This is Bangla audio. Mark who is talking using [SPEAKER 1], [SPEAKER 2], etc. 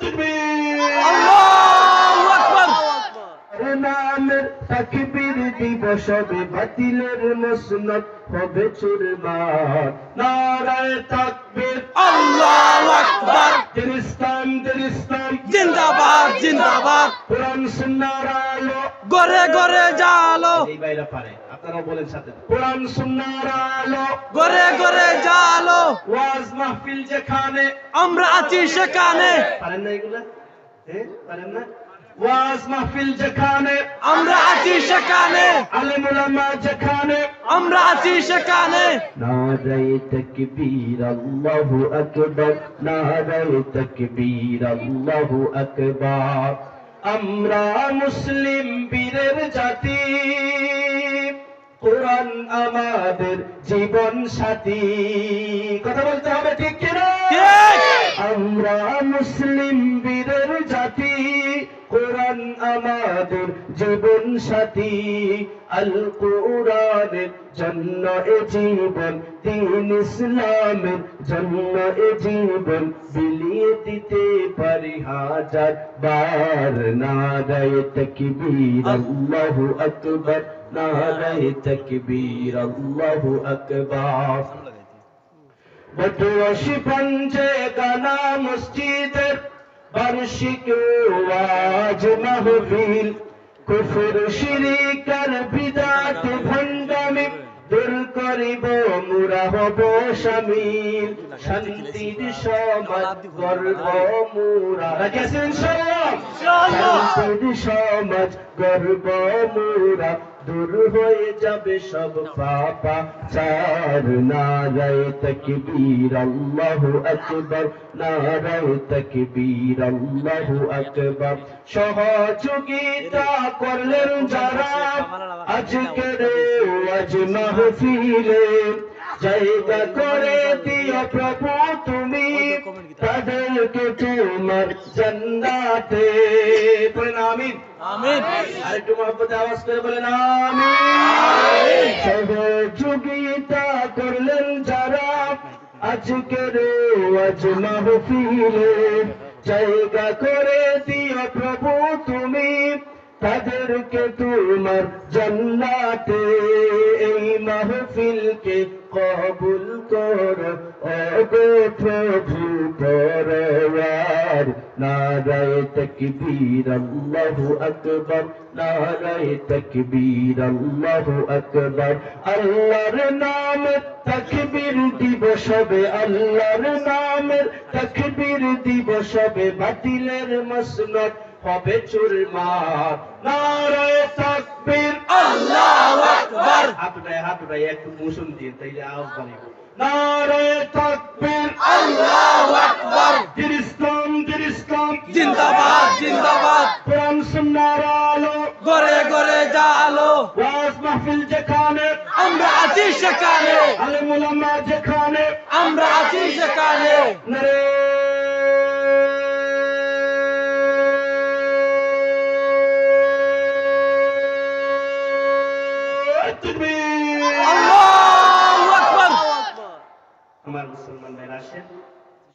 [SPEAKER 1] তকবীর আল্লাহু আকবার। নামের তকবীর দিবস হবে বাতিলের মুসনত হবে চুরমার। নারায় তকবীর।
[SPEAKER 2] আল্লাহু আকবার।
[SPEAKER 1] দিলিস্তান দিলিস্তান
[SPEAKER 2] জিন্দাবাদ জিন্দাবাদ।
[SPEAKER 1] কোরআন সুন্নাহর আলো
[SPEAKER 2] গরে গরে জালো।
[SPEAKER 1] এই বাইরা পারে। আপনারা বলেন সাথে। কোরআন সুন্নাহর আলো।
[SPEAKER 2] গরে গরে জালো
[SPEAKER 1] ওয়াজ মাহফিল যেখানে।
[SPEAKER 2] আমরা আছি সেখানে।
[SPEAKER 1] পারেন না এগুলা? হ্যাঁ পারেন না? ওয়াজ মাহফিল যেখানে।
[SPEAKER 2] আমরা আছি সেখানে।
[SPEAKER 1] আলেম উলামা যেখানে।
[SPEAKER 2] আমরা আছি সেখানে।
[SPEAKER 1] নারায়ে তাকবীর আল্লাহু আকবার। নারায়ে তাকবীর আল্লাহু আকবার। আমরা মুসলিম বীরের জাতি। কোরআন আমাদের জীবন সাথী। কথা বলতে হবে ঠিক কিনা? আমাদের জীবন সাথী। আল কোরআনের জন্য এ জীবন, দিন ইসলামের জন্য এ জীবন। বিলিয়ে দিতে পারি হাজার বার নারায় তকবীর, আল্লাহু আকবার, নারায় তকবীর, আল্লাহু আকবার। বদুয়াশি পঞ্চে গানা মসজিদের বার্ষিক ওয়াজ মাহফিল কুফর শিরিকার বিদাত ভণ্ডামি, দূর করিব মুরা হব শামিল। শান্তির সমাজ করব মুরা। রাজেশ সব শান্তির সমাজ গর্ব মোরা। দূর হয়ে যাবে সব পাপা। চার নারায় তকবীর, আল্লাহু আকবার। নারায় তকবীর, আল্লাহু আকবার। সহযোগিতা করলেন যারা আজকের আজ মাহফিলে। জায়গা করে দিও প্রভু তুমি। তাদেরকে তোমার জান্নাতে বলেন আমিন।
[SPEAKER 2] আমিন।
[SPEAKER 1] আরেকটু মহব্বতে আওয়াজ করে বলেন আমিন। সহযোগিতা করলেন যারা আজকের আজ মাহফিলে জায়গা করে দিও প্রভু তুমি। তাদেরকে তোমার জান্নাতে মাহফিলকে কবুল করো ওগো প্রভু পরওয়ার নারায় তকবীর, আল্লাহু আকবার। নারায় তকবীর, আল্লাহু আকবার। আল্লাহর নামে তকবীর দিবস হবে আল্লাহর নামের তকবীর দিবস হবে বাতিলের মসনদ হবে চুরমার নারায় তকবীর,
[SPEAKER 2] আল্লাহু
[SPEAKER 1] হাত উঠায় হাত উঠায় একটু মোশন দিয়ে তাইলে আওয়াজ বাড়িব নারায় তকবীর
[SPEAKER 2] আল্লাহু আকবার
[SPEAKER 1] দিন ইসলাম দিন ইসলাম
[SPEAKER 2] জিন্দাবাদ জিন্দাবাদ
[SPEAKER 1] কোরআন সুন্নাহর আলো
[SPEAKER 2] গরে গরে জালো
[SPEAKER 1] ওয়াজ মাহফিল যেখানে
[SPEAKER 2] আমরা আছি সেখানে
[SPEAKER 1] আলেম উলামা যেখানে
[SPEAKER 2] আমরা আছি সেখানে
[SPEAKER 1] নারে আমার মুসলমান ভাইরা আসেন।